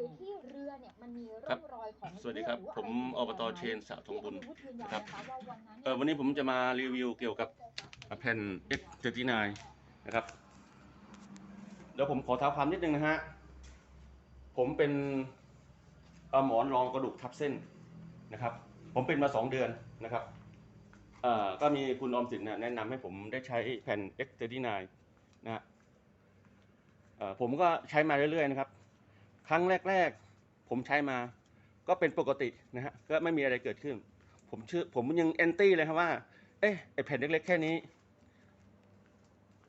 รือที่เรือเนี่ยมันมีครัร่อบงรอยของสวัสดีครับเลือดหผมหรืออบตว่าะไรเชนสะทองบุญที่คุณวุฒิยืนยันครับนะคะว่าวันนั้นเออวันนี้ผมจะมารีวิวเกี่ยวกับแผ่น X39 นะครับ เดี๋ยวผมขอเท้าความนิดนึงนะฮะ ผมเป็นเอ่อหมอนรองกระดูกทับเส้นนะครับ ผมเป็นมาสองเดือนนะครับเอ่อก็มีคุณออมสินเนี่ยแนะนำให้ผมได้ใช้แผ่น X39 นะฮะเอ่อผมก็ใช้มาเรื่อยๆนะครับ ครั้งแรก ๆ ผมใช้มา ก็เป็นปกตินะฮะก็ไม่มีอะไรเกิดขึ้น ผมเชื่อผมยังแอนตี้เลยครับว่า เอ๊ะไอแผ่นเล็กๆ แค่นี้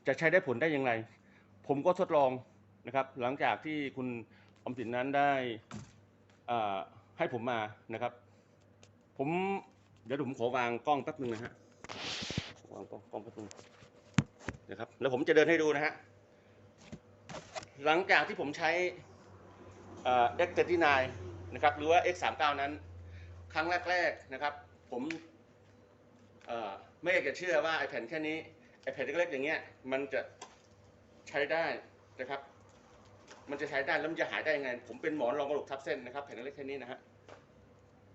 จะใช้ได้ผลได้อย่างไร ผมก็ทดลองนะครับ หลังจากที่คุณอมสินนั้นได้ให้ผมมานะครับ ผมเดี๋ยวผมขอวางกล้องแป๊บนึงนะฮะวางกล้องกล้องแป๊บนึงนะครับ แล้วผมจะเดินให้ดูนะฮะหลังจากที่ผมใช้ เอ่า X39 นะครับหรือว่า X39 นั้น ครั้งแรกๆนะครับ ผมไม่อยากจะเชื่อว่าไอแผ่นแค่นี้ไอแผ่นเล็กๆอย่างเงี้ยมันจะใช้ได้นะครับ มันจะใช้ได้แล้วมันจะหายได้ยังไง ผมเป็นหมอนรองกระดูกทับเส้นนะครับแผ่นเล็กแค่นี้นะฮะ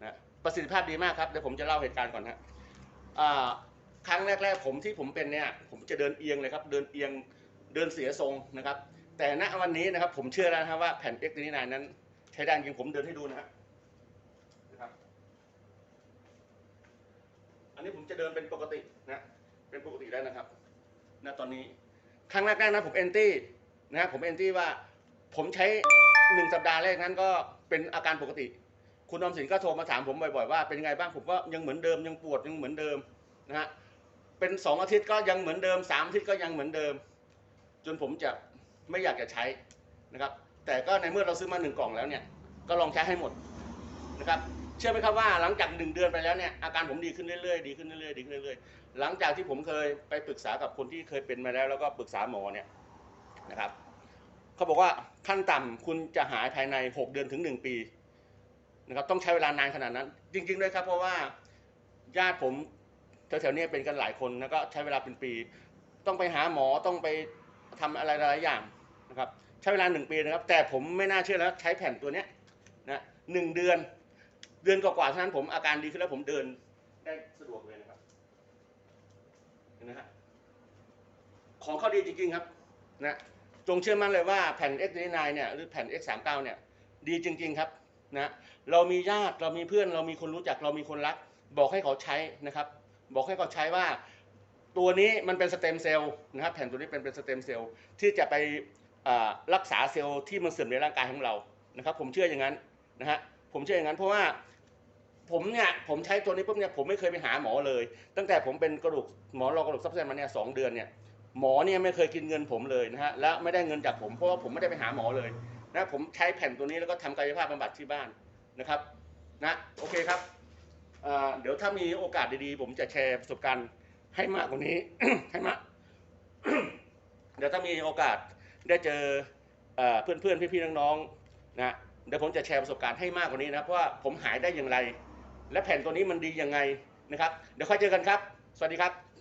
นะประสิทธิภาพดีมากครับเดี๋ยวผมจะเล่าเหตุการณ์ก่อนฮะครั้งแรกๆผมที่ผมเป็นเนี่ย ผมจะเดินเอียงเลยครับ เดินเอียงเดินเสียทรงนะครับ แต่ณวันนี้นะครับ ผมเชื่อแล้วนะครับว่าแผ่น X นี้นายนั้น ใช้ได้จริงผมเดินให้ดูนะฮะนะครับ อันนี้ผมจะเดินเป็นปกตินะ เป็นปกติได้นะครับณตอนนี้ครั้งแรกๆนะผมแอนตี้นะผมแอนตี้ว่า ผมใช้หนึ่งสัปดาห์แรกนั้นก็เป็นอาการปกติ คุณอมสินก็โทรมาถามผมบ่อยๆว่าเป็นยังไงบ้างผมก็ยังเหมือนเดิมยังปวดยังเหมือนเดิมนะฮะเป็นสองอาทิตย์ก็ยังเหมือนเดิมสามอาทิตย์ก็ยังเหมือนเดิม จนผมจะ ไม่อยากจะใช้นะครับ แต่ก็ในเมื่อเราซื้อมาหนึ่งกล่องแล้วเนี่ยก็ลองใช้ให้หมดนะครับเชื่อไหมครับว่าหลังจากหนึ่งเดือนไปแล้วเนี่ยอาการผมดีขึ้นเรื่อยๆดีขึ้นเรื่อยๆดีขึ้นเรื่อยๆหลังจากที่ผมเคยไปปรึกษากับคนที่เคยเป็นมาแล้ว แล้วก็ปรึกษาหมอเนี่ยนะครับเขาบอกว่าขั้นต่ำคุณจะหายภายใน 6 เดือนถึง 1 ปีนะครับต้องใช้เวลานานขนาดนั้น จริงๆด้วยครับเพราะว่าญาติผมแถวๆนี้เป็นกันหลายคนแล้วก็ใช้เวลาเป็นปี ต้องไปหาหมอต้องไป ทำอะไรหลายอย่างนะครับใช้เวลาหนึ่งปีนะครับ แต่ผมไม่น่าเชื่อแล้วใช้แผ่นตัวเนี้ยนะหนึ่งเดือน เดือนกว่าๆเท่านั้นผมอาการดีขึ้นแล้วผมเดินได้สะดวกเลยนะครับเห็นไหมฮะของเขาดีจริงๆครับนะจงเชื่อมั่นเลยว่าแผ่น X 9 เนี่ยหรือแผ่น X 3 9 เนี่ยดีจริง ๆครับนะเรามีญาติเรามีเพื่อนเรามีคนรู้จักเรามีคนรัก บอกให้เขาใช้นะครับ บอกให้เขาใช้ว่า ตัวนี้มันเป็นสเต็มเซลล์นะครับแผ่นตัวนี้เป็นเป็นสเต็มเซลล์ที่จะไปรักษาเซลล์ที่มันเสื่อมในร่างกายของเรานะครับ ผมเชื่ออย่างนั้นนะฮะผมเชื่ออย่างนั้นเพราะว่าผมเนี่ยผมใช้ตัวนี้ปุ๊บเนี่ยผมไม่เคยไปหาหมอเลย ตั้งแต่ผมเป็นกระดูกหมอรองกระดูกซับเส้นมาเนี่ยสองเดือนเนี่ยหมอเนี่ยไม่เคยกินเงินผมเลยนะฮะและไม่ได้เงินจากผมเพราะว่าผมไม่ได้ไปหาหมอเลยนะผมใช้แผ่นตัวนี้แล้วก็ทำกายภาพบำบัดที่บ้านนะครับนะโอเคครับเดี๋ยวถ้ามีโอกาสดีๆ ผมจะแชร์ประสบการณ์ ให้มากกว่านี้ให้มากเดี๋ยวถ้ามีโอกาสได้เจอเอ่อเพื่อนๆพี่ๆน้องๆนะเดี๋ยวผมจะแชร์ประสบการณ์ให้มากกว่านี้นะเพราะว่าผมหายได้อย่างไร และแผ่นตัวนี้มันดียังไงนะครับ เดี๋ยวค่อยเจอกันครับ สวัสดีครับ